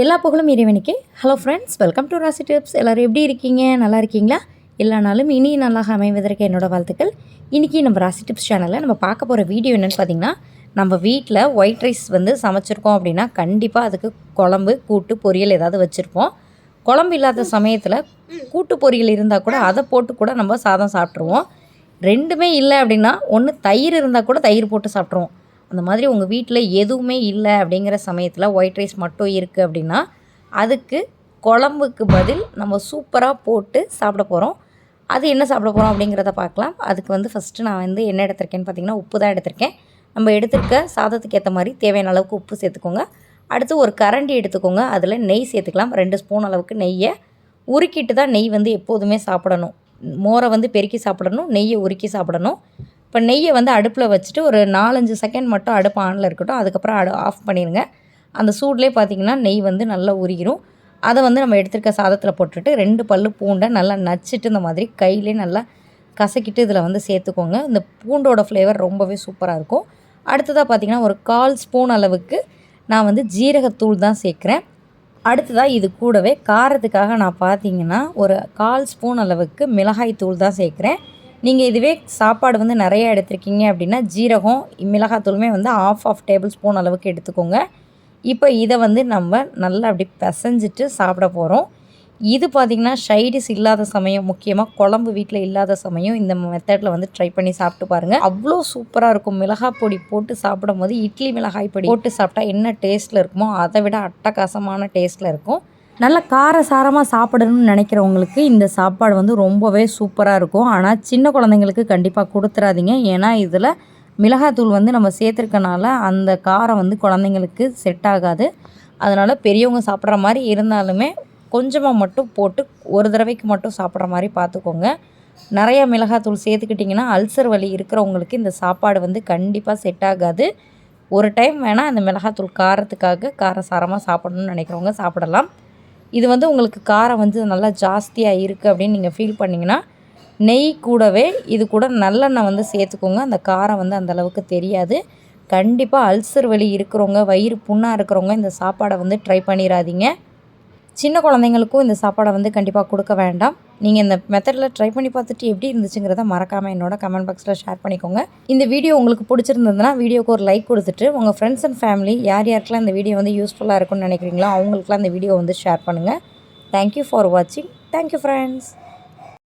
எல்லா புகழும் இறைவனுக்கே. Hello friends welcome to Rasi tips எல்லோரும் எப்படி இருக்கீங்க? நல்லா இருக்கீங்களா? எல்லா நாளும் இனி நல்லாக அமைவதற்கு என்னோடய வாழ்த்துக்கள். இன்றைக்கி நம்ம ராசி டிப்ஸ் சேனலில் நம்ம பார்க்க போகிற வீடியோ என்னென்னு பார்த்தீங்கன்னா நம்ம வீட்டில் ஒயிட் ரைஸ் வந்து சமைச்சிருக்கோம் அப்படின்னா கண்டிப்பாக அதுக்கு குழம்பு கூட்டு பொரியல் ஏதாவது வச்சுருப்போம். குழம்பு இல்லாத சமயத்தில் கூட்டு பொரியல் இருந்தால் கூட அதை போட்டு கூட நம்ம சாதம் சாப்பிட்ருவோம் ரெண்டுமே இல்லை அப்படின்னா ஒன்று தயிர் இருந்தால் கூட தயிர் போட்டு சாப்பிட்ருவோம் அந்த மாதிரி உங்கள் வீட்டில் எதுவுமே இல்லை அப்படிங்கிற சமயத்தில் ஒயிட் ரைஸ் மட்டும் இருக்குது அப்படின்னா அதுக்கு குழம்புக்கு பதில் நம்ம சூப்பராக போட்டு சாப்பிட போகிறோம் அது என்ன சாப்பிட போகிறோம் அப்படிங்கிறத பார்க்கலாம். அதுக்கு வந்து ஃபஸ்ட்டு நான் வந்து என்ன எடுத்திருக்கேன்னு பார்த்தீங்கன்னா உப்பு தான் எடுத்திருக்கேன். நம்ம எடுத்திருக்க சாதத்துக்கு ஏற்ற மாதிரி தேவையான அளவுக்கு உப்பு சேர்த்துக்கோங்க. அடுத்து ஒரு கரண்டி எடுத்துக்கோங்க. அதில் நெய் சேர்த்துக்கலாம். ரெண்டு ஸ்பூன் அளவுக்கு நெய்யை உருக்கிட்டு தான் நெய் வந்து எப்போதுமே சாப்பிடணும். மோரை வந்து பெருக்கி சாப்பிடணும். நெய்யை உருக்கி சாப்பிடணும். இப்போ நெய்யை வந்து அடுப்பில் வச்சுட்டு ஒரு நாலஞ்சு செகண்ட் மட்டும் அடுப்பு ஆனில் இருக்கட்டும். அதுக்கப்புறம் அடு ஆஃப் பண்ணிடுங்க. அந்த சூட்லேயே பார்த்திங்கன்னா நெய் வந்து நல்லா உருகிரும் அதை வந்து நம்ம எடுத்துருக்க சாதத்தில் போட்டுட்டு ரெண்டு பல் பூண்டை நல்லா நச்சுட்டு இந்த மாதிரி கையிலே நல்லா கசக்கிட்டு இதில் வந்து சேர்த்துக்கோங்க. இந்த பூண்டோட ஃப்ளேவர் ரொம்பவே சூப்பராக இருக்கும். அடுத்ததாக பார்த்திங்கன்னா ஒரு கால் ஸ்பூன் அளவுக்கு நான் வந்து ஜீரகத்தூள் தான் சேர்க்குறேன். அடுத்ததாக இது கூடவே காரத்துக்காக நான் பார்த்தீங்கன்னா ஒரு கால் ஸ்பூன் அளவுக்கு மிளகாய் தூள் தான் சேர்க்குறேன். நீங்கள் இதுவே சாப்பாடு வந்து நிறைய எடுத்திருக்கீங்க அப்படின்னா ஜீரகம் மிளகாத்தூளுமே வந்து ஆஃப் ஆஃப் டேபிள் ஸ்பூன் அளவுக்கு எடுத்துக்கோங்க. இப்போ இதை வந்து நம்ம நல்லா அப்படி பிசைஞ்சிட்டு சாப்பிட போகிறோம் இது பார்த்திங்கன்னா ஷைடிஸ் இல்லாத சமயம் முக்கியமாக குழம்பு வீட்டில் இல்லாத சமயம் இந்த மெத்தடில் வந்து ட்ரை பண்ணி சாப்பிட்டு பாருங்கள் அவ்வளோ சூப்பராக இருக்கும். மிளகாய் பொடி போட்டு சாப்பிடும் போது இட்லி மிளகாய் பொடி போட்டு சாப்பிட்டா என்ன டேஸ்ட்டில் இருக்குமோ அதை விட அட்டகாசமான டேஸ்ட்டில் இருக்கும். நல்ல காரசாரமாக சாப்பிடணும்னு நினைக்கிறவங்களுக்கு இந்த சாப்பாடு வந்து ரொம்பவே சூப்பராக இருக்கும். ஆனால் சின்ன குழந்தைங்களுக்கு கண்டிப்பாக கொடுத்துறாதீங்க. ஏன்னா இதில் மிளகாத்தூள் வந்து நம்ம சேர்த்துருக்கனால அந்த காரம் வந்து குழந்தைங்களுக்கு செட் ஆகாது. அதனால் பெரியவங்க சாப்பிட்ற மாதிரி இருந்தாலுமே கொஞ்சமாக மட்டும் போட்டு ஒரு தடவைக்கு மட்டும் சாப்பிட்ற மாதிரி பார்த்துக்கோங்க. நிறைய மிளகாத்தூள் சேர்த்துக்கிட்டிங்கன்னா அல்சர் வலி இருக்கிறவங்களுக்கு இந்த சாப்பாடு வந்து கண்டிப்பாக செட் ஆகாது. ஒரு டைம் வேணால் அந்த மிளகாத்தூள் காரத்துக்காக காரசாரமாக சாப்பிடணும்னு நினைக்கிறவங்க சாப்பிடலாம். இது வந்து உங்களுக்கு காரம் வந்து நல்லா ஜாஸ்தியாக இருக்குது அப்படின்னு நீங்கள் ஃபீல் பண்ணிங்கன்னா நெய் கூடவே இது கூட நல்லெண்ணெய் வந்து சேர்த்துக்கோங்க. அந்த காரம் வந்து அந்தளவுக்கு தெரியாது. கண்டிப்பாக அல்சர் வலி இருக்கிறவங்க வயிறு புண்ணாக இருக்கிறவங்க இந்த சாப்பாடை வந்து ட்ரை பண்ணிடாதீங்க சின்ன குழந்தைங்களுக்கும் இந்த சாப்பாடை வந்து கண்டிப்பாக கொடுக்க வேண்டாம். நீங்கள் இந்த மெத்தடில் ட்ரை பண்ணி பார்த்துட்டு எப்படி இருந்துச்சுங்கிறத மறக்காமல் என்னோட கமெண்ட் பாக்ஸில் ஷேர் பண்ணிக்கோங்க. இந்த வீடியோ உங்களுக்கு பிடிச்சிருந்ததுன்னா வீடியோக்கு ஒரு லைக் கொடுத்துட்டு உங்கள் ஃப்ரெண்ட்ஸ் அண்ட் ஃபேமிலி யார் யாருக்கெல்லாம் இந்த வீடியோ வந்து யூஸ்ஃபுல்லாக இருக்கும்னு நினைக்கிறீங்களோ அவங்களுக்குலாம் இந்த வீடியோ வந்து ஷேர் பண்ணுங்கள் தேங்க்யூ ஃபார் வாட்சிங் தேங்க்யூ ஃப்ரெண்ட்ஸ்